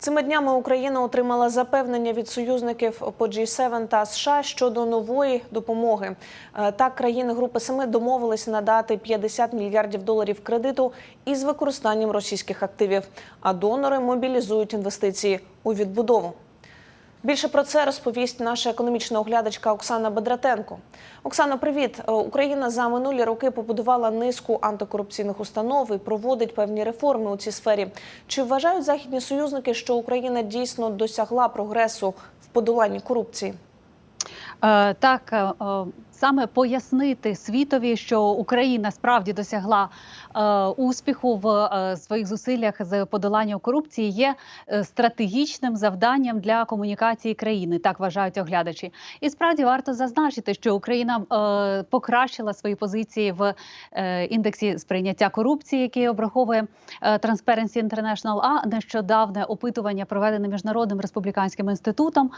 Цими днями Україна отримала запевнення від союзників по G7 та США щодо нової допомоги. Е, Так, країни Групи Семи домовились надати 50 мільярдів доларів кредиту із використанням російських активів. А донори мобілізують інвестиції у відбудову. Більше про це розповість наша економічна оглядачка Оксана Бедратенко. Оксана, привіт! Е, Україна за минулі роки побудувала низку антикорупційних установ і проводить певні реформи у цій сфері. Чи вважають західні союзники, що Україна дійсно досягла прогресу в подоланні корупції? Е, Так, е, саме пояснити світові, що Україна справді досягла е, успіху в е, своїх зусиллях з подолання корупції, є е, стратегічним завданням для комунікації країни. Так вважають оглядачі. І справді варто зазначити, що Україна е, покращила свої позиції в е, індексі сприйняття корупції, який обраховує е, Transparency International, А нещодавне опитування, проведене міжнародним республіканським інститутом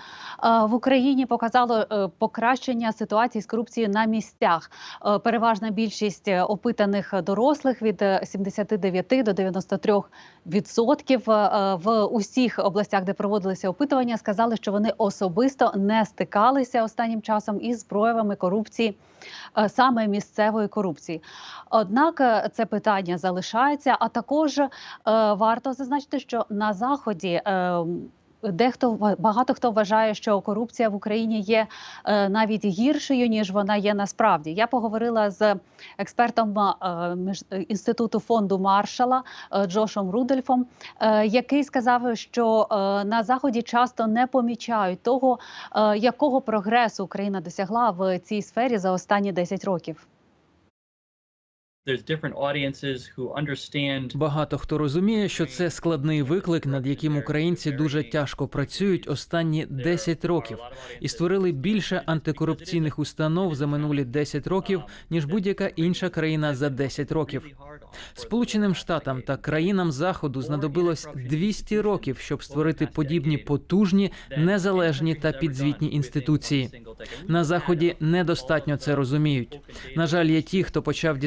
е, в Україні, показало е, покращення ситуації з корупцією на місцях. Е, Переважна більшість е, опитаних дорослих від е, 79 до 93 відсотків е, в усіх областях, де проводилися опитування, сказали, що вони особисто не стикалися останнім часом із проявами корупції, е, саме місцевої корупції. Однак е, це питання залишається. А також е, варто зазначити, що на заході. Дехто багато хто вважає, що корупція в Україні є е, навіть гіршою ніж вона є насправді. Я поговорила з експертом е, е, інституту фонду Маршала Джошом Рудольфом, який сказав, що на заході часто не помічають того, якого прогресу Україна досягла в цій сфері за останні 10 років. Багато хто розуміє, що це складний виклик, над яким українці дуже тяжко працюють останні 10 років, і створили більше антикорупційних установ за минулі 10 років, ніж будь-яка інша країна за 10 років. Сполученим Штатам та країнам заходу знадобилось 200 років, щоб створити подібні потужні, незалежні та підзвітні інституції. На заході недостатньо це розуміють. На жаль, є ті, хто почав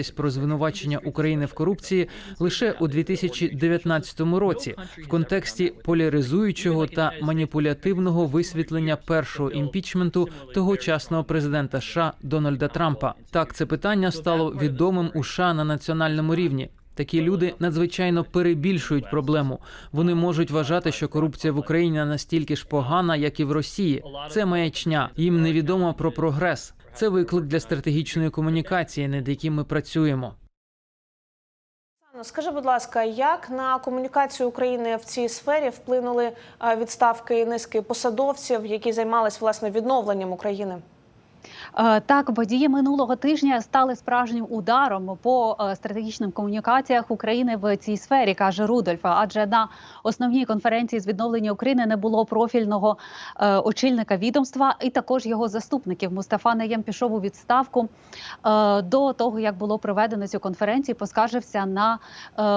дізнаватись про звинувачення України в корупції лише у 2019 році, в контексті поляризуючого та маніпулятивного висвітлення першого імпічменту тогочасного президента США Дональда Трампа. Так, це питання стало відомим у США на національному рівні. Такі люди надзвичайно перебільшують проблему. Вони можуть вважати, що корупція в Україні настільки ж погана, як і в Росії. Це маячня. Їм невідомо про прогрес. Це виклик для стратегічної комунікації, над яким ми працюємо. Скажи, будь ласка, як на комунікацію України в цій сфері вплинули відставки низки посадовців, які займались власне відновленням України? Е, Так, події минулого тижня стали справжнім ударом по е, стратегічним комунікаціях України в цій сфері, каже Рудольф. Адже на основній конференції з відновлення України не було профільного е, очільника відомства, і також його заступників. Мустафа Наєм пішов у відставку до того, як було проведено цю конференцію. Поскаржився на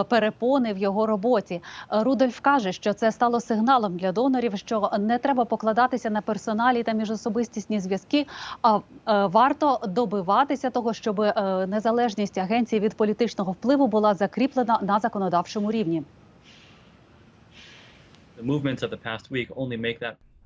перепони в його роботі. Рудольф каже, що це стало сигналом для донорів, що не треба покладатися на персоналі та міжособистісні зв'язки. А варто добиватися того, щоб е, незалежність агенції від політичного впливу була закріплена на законодавчому рівні.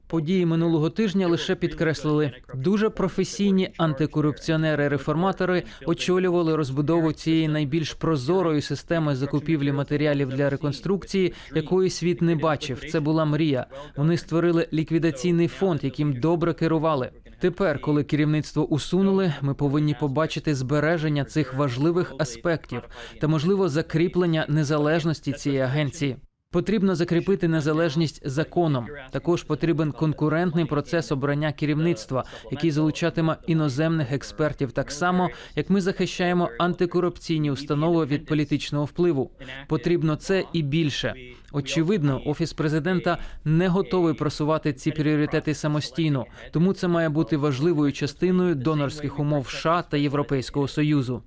Події минулого тижня лише підкреслили дуже професійні антикорупціонери-реформатори очолювали розбудову цієї найбільш прозорої системи закупівлі матеріалів для реконструкції, якої світ не бачив. Це була мрія. Вони створили ліквідаційний фонд, яким добре керували. Тепер, коли керівництво усунули, ми повинні побачити збереження цих важливих аспектів та можливо закріплення незалежності цієї агенції. Потрібно закріпити незалежність законом. Також потрібен конкурентний процес обрання керівництва, який залучатиме іноземних експертів, так само як ми захищаємо антикорупційні установи від політичного впливу. Потрібно це і більше. Очевидно, офіс президента не готовий просувати ці пріоритети самостійно, тому це має бути важливою частиною донорських умов США та Європейського союзу.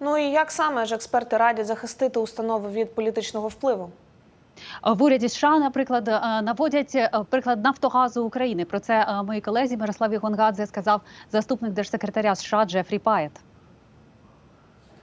Ну і як саме ж експерти радять захистити установи від політичного впливу? Е, В уряді США, наприклад, е, наводять е, приклад Нафтогазу України. Про це мої моїй колезі Мирославі Гонгадзе сказав заступник держсекретаря США Джефрі Паєт.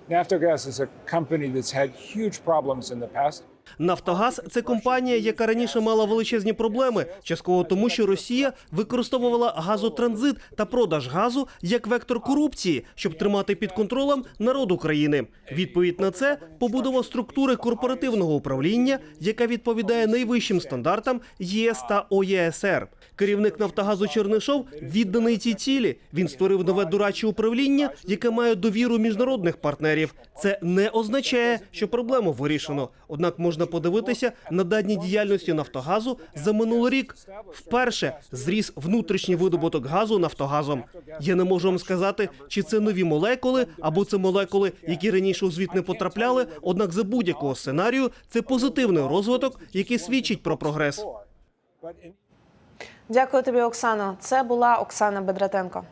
Naftogaz is a company that's had huge problems in the past. Нафтогаз це компанія, яка раніше мала величезні проблеми, частково тому, що Росія використовувала газотранзит та продаж газу як вектор корупції, щоб тримати під контролем народ України. Відповідь на це побудова структури корпоративного управління, яка відповідає найвищим стандартам ЄС та ОЄСР. Керівник Нафтогазу Чернишов відданий цій цілі. Він створив нове дураче управління, яке має довіру міжнародних партнерів. Це не означає, що проблему вирішено. Однак можна подивитися на дані діяльності Нафтогазу за минулий рік. Вперше зріс внутрішній видобуток газу Нафтогазом. Я не можу вам сказати, чи це нові молекули або це молекули, які раніше у звіт не потрапляли. Однак за будь-якого сценарію це позитивний розвиток, який свідчить про прогрес. Дякую тобі, Оксано. Це була Оксана Бедратенко.